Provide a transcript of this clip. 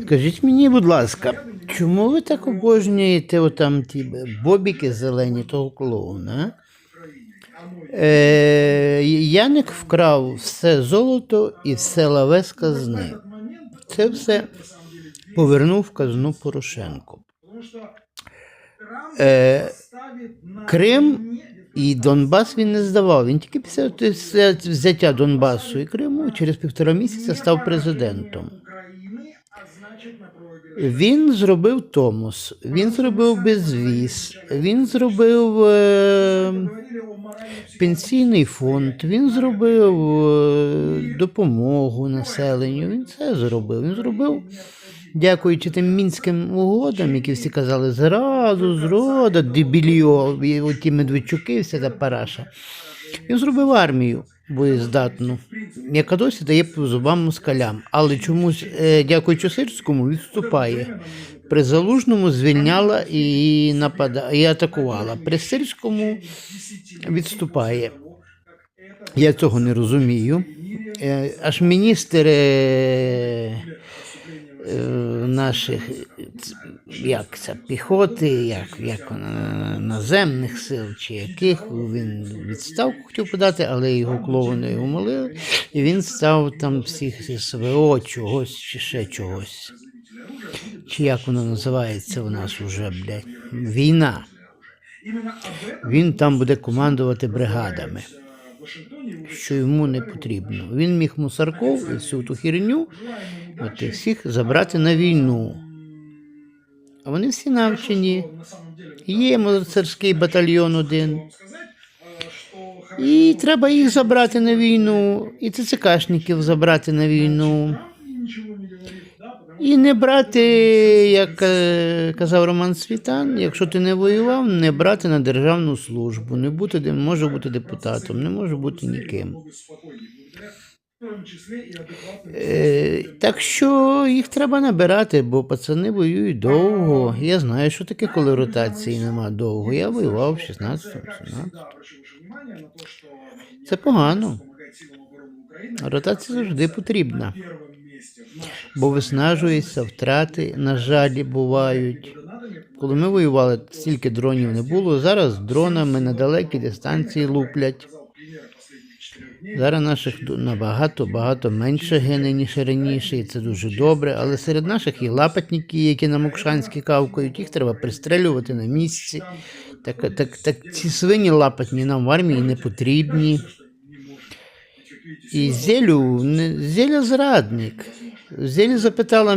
Скажіть мені, будь ласка, чому ви так обожнюєте отам ті бобіки зелені того клоуна? Е, Яник вкрав все золото і все лаве з казни. Це все повернув в казну Порошенко. Е, Крим і Донбас він не здавав. Він тільки після взяття Донбасу і Криму через півтора місяця став президентом. Він зробив Томос, він зробив безвіз, він зробив е, пенсійний фонд, він зробив е, допомогу населенню. Він це зробив. Він зробив, дякуючи тим мінським угодам, які всі казали зраду, зрода, дебільйо, і оті Медведчуки, вся та параша. Він зробив армію боєздатну, яка досі дає по зубам москалям. Але чомусь, е, дякуючи Сирському, відступає. При Залужному звільняла і напада... і атакувала. При Сирському відступає. Я цього не розумію. Е, Аж міністр е, наших як це, піхоти, як, як наземних сил чи яких він відставку хотів подати, але його клоуни умолили, і він став там всіх СВО чогось чи ще чогось. Чи як воно називається у нас уже, блядь, війна. Він там буде командувати бригадами, що йому не потрібно. Він міг Мусарков і всю ту херню от, всіх забрати на війну. А вони всі навчені. Є мозарський батальйон один. І треба їх забрати на війну, і ЦЦКшників забрати на війну. І не брати, як е, казав Роман Світан, якщо ти не воював, не брати на державну службу, не бути, де- може бути депутатом, не може бути ніким. Е, так що їх треба набирати, бо пацани воюють довго. Я знаю, що таке, коли ротації нема довго. Я воював в 16-му, 17-му. Це погано. Ротація завжди потрібна. Бо виснажується, втрати, на жаль, бувають. Коли ми воювали, стільки дронів не було. Зараз дронами на далекі дистанції луплять. Зараз наших набагато багато менше гине, ніж раніше, і це дуже добре. Але серед наших є лапатники, які на Мокшанській кавкають, їх треба пристрелювати на місці. Так, так, так ці свині лапатні нам в армії не потрібні. І Зелю, Зеля зрадник. Зеля запитала